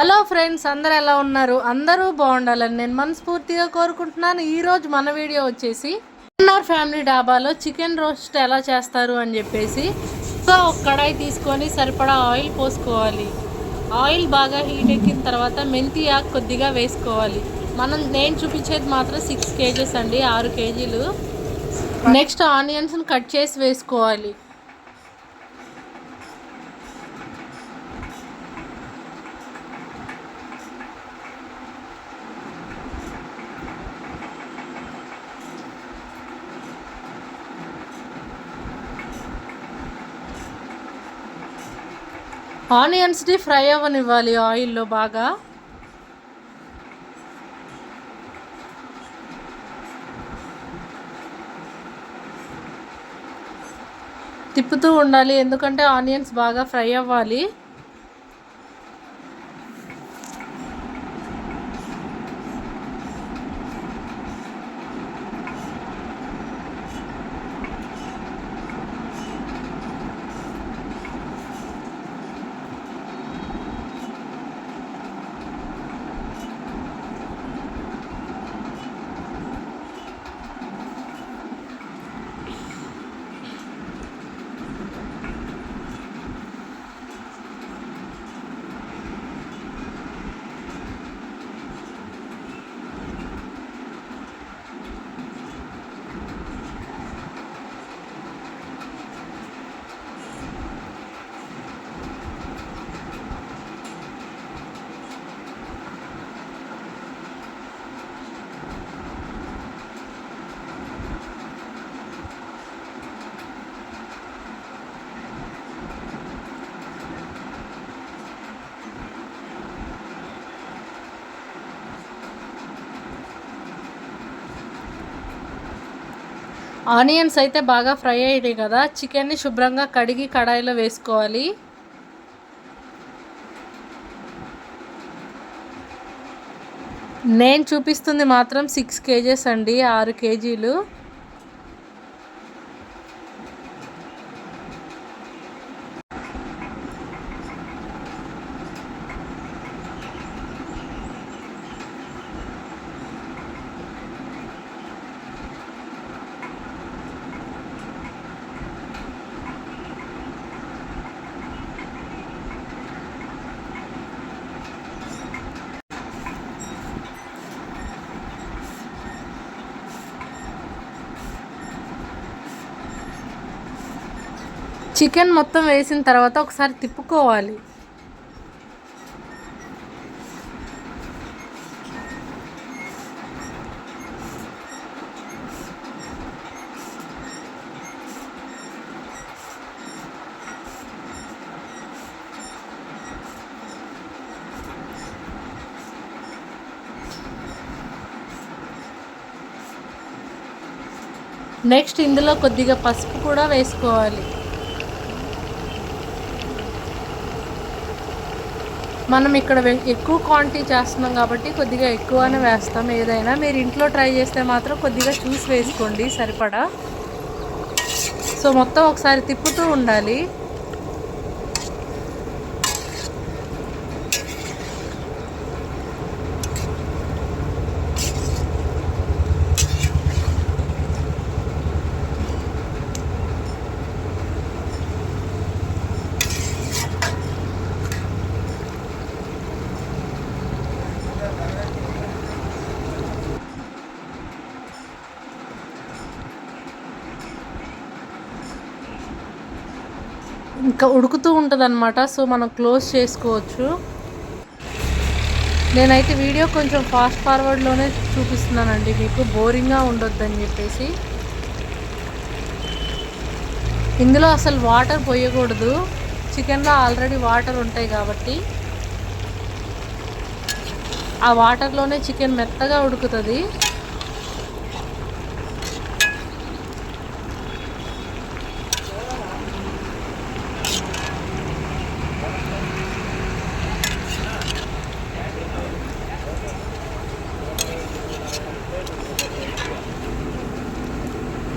Hello friends అందరు ఎలా ఉన్నారు? అందరూ బాగుండాలని నేను మనస్ఫూర్తిగా కోరుకుంటున్నాను. ఈరోజు మన వీడియో వచ్చేసి ఎన్ఆర్ ఫ్యామిలీ డాబాలో చికెన్ రోస్ట్ ఎలా చేస్తారు అని చెప్పేసి. సో ఒక కడాయి తీసుకొని సరిపడా ఆయిల్ పోసుకోవాలి. ఆయిల్ బాగా హీట్ ఎక్కిన తర్వాత మెంతి ఆకు కొద్దిగా వేసుకోవాలి. మనం నేను చూపించేది మాత్రం సిక్స్ కేజీస్ అండి ఆరు కేజీలు. నెక్స్ట్ ఆనియన్స్ని కట్ చేసి వేసుకోవాలి. ఆనియన్స్ని ఫ్రై అవ్వనివ్వాలి ఆయిల్లో బాగా. తిప్పుతూ ఉండాలి ఎందుకంటే ఆనియన్స్ బాగా ఫ్రై అవ్వాలి. ఆనియన్స్ అయితే బాగా ఫ్రై అయ్యాయి కదా. చికెన్ని శుభ్రంగా కడిగి కడాయిలో వేసుకోవాలి. నేను చూపిస్తుంది మాత్రం సిక్స్ కేజెస్ అండి ఆరు కేజీలు. చికెన్ మొత్తం వేసిన తర్వాత ఒకసారి తిప్పుకోవాలి. నెక్స్ట్ ఇందులో కొద్దిగా పసుపు కూడా వేసుకోవాలి. మనం ఇక్కడ వె- ఎక్కువ క్వాంటిటీ చేస్తున్నాం కాబట్టి కొద్దిగా ఎక్కువనే వేస్తాం. ఏదైనా మీరు ఇంట్లో ట్రై చేస్తే మాత్రం కొద్దిగా చూసి వేసుకోండి సరిపడా. సో మొత్తం ఒకసారి తిప్పుతూ ఉండాలి ఇంకా ఉడుకుతూ ఉంటుంది అనమాట సో మనం క్లోజ్ చేసుకోవచ్చు. నేనైతే వీడియో కొంచెం ఫాస్ట్ ఫార్వర్డ్లోనే చూపిస్తున్నానండి మీకు బోరింగ్గా ఉండొద్దని చెప్పేసి. ఇందులో అసలు వాటర్ పోయకూడదు చికెన్లో ఆల్రెడీ వాటర్ ఉంటాయి కాబట్టి. ఆ వాటర్లోనే చికెన్ మెత్తగా ఉడుకుతుంది.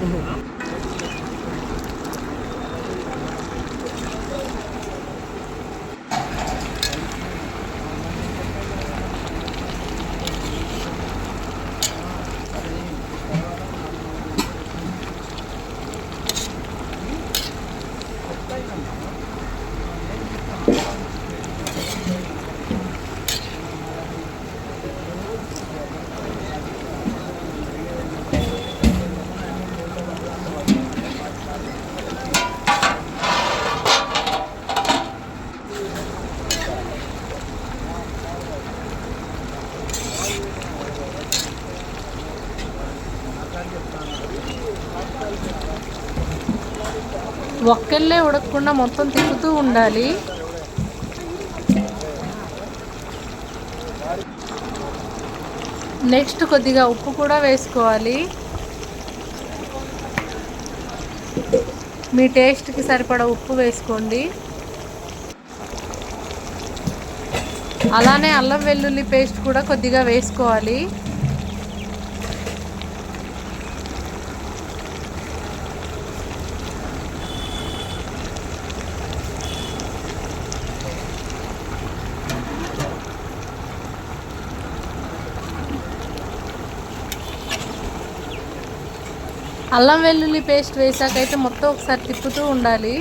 Mm-hmm. ఒక్కళ్ళే ఉడకకుండా మొత్తం తిప్పుతూ ఉండాలి. నెక్స్ట్ కొద్దిగా ఉప్పు కూడా వేసుకోవాలి. మీ టేస్ట్కి సరిపడా ఉప్పు వేసుకోండి. అలానే అల్లం వెల్లుల్లి పేస్ట్ కూడా కొద్దిగా వేసుకోవాలి. అల్లం వెల్లుల్లి పేస్ట్ వేసాకైతే మొత్తం ఒకసారి తిప్పుతూ ఉండాలి.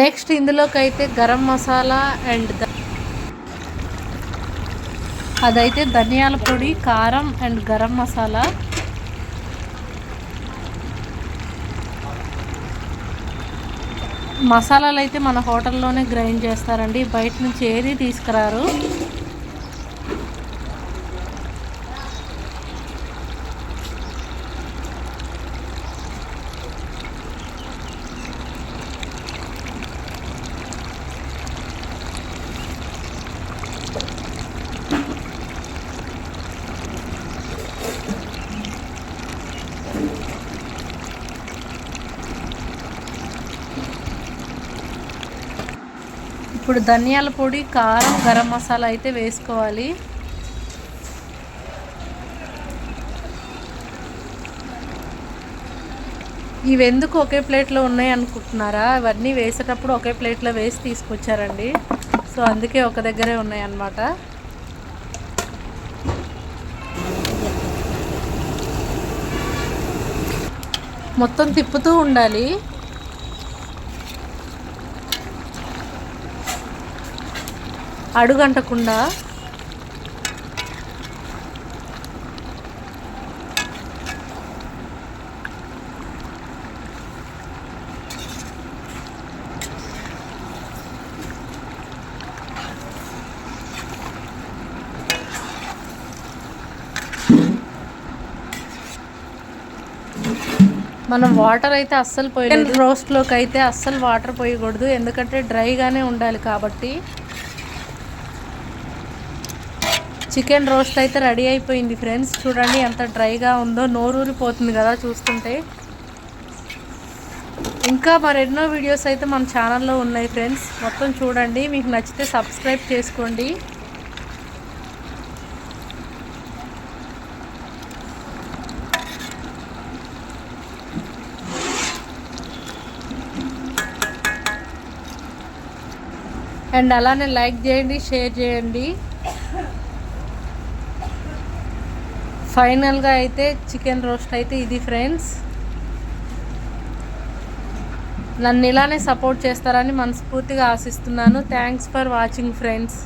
నెక్స్ట్ ఇందులోకైతే గరం మసాలా అండ్ అదైతే ధనియాల పొడి కారం అండ్ గరం మసాలా. మసాలాలు అయితే మన హోటల్లోనే గ్రైండ్ చేస్తారండి. బయట నుంచి ఏది తీసుకురారు? ఇప్పుడు ధనియాల పొడి కారం గరం మసాలా అయితే వేసుకోవాలి. ఇవి ఎందుకు ఒకే ప్లేట్లో ఉన్నాయి అనుకుంటున్నారా? ఇవన్నీ వేసేటప్పుడు ఒకే ప్లేట్లో వేసి తీసుకొచ్చారండి. సో అందుకే ఒక దగ్గరే ఉన్నాయి అన్నమాట మొత్తం తిప్పుతూ ఉండాలి. అడుగంటకుండా మనం వాటర్ అయితే అస్సలు పోయలేదు. రోస్ట్లోకి అయితే అస్సలు వాటర్ పోయకూడదు. ఎందుకంటే డ్రైగానే ఉండాలి కాబట్టి చికెన్ రోస్ట్ అయితే రెడీ అయిపోయింది ఫ్రెండ్స్. చూడండి ఎంత డ్రైగా ఉందో నోరూరిపోతుంది కదా చూస్తుంటే. ఇంకా మరెన్నో వీడియోస్ అయితే మన ఛానల్లో ఉన్నాయి ఫ్రెండ్స్. మొత్తం చూడండి మీకు నచ్చితే సబ్స్క్రైబ్ చేసుకోండి. అండ్ అలానే లైక్ చేయండి షేర్ చేయండి. ఫైనల్గా అయితే చికెన్ రోస్ట్ అయితే ఇది ఫ్రెండ్స్. నన్ను ఇలానే సపోర్ట్ చేస్తారని మనస్ఫూర్తిగా ఆశిస్తున్నాను. Thanks for watching friends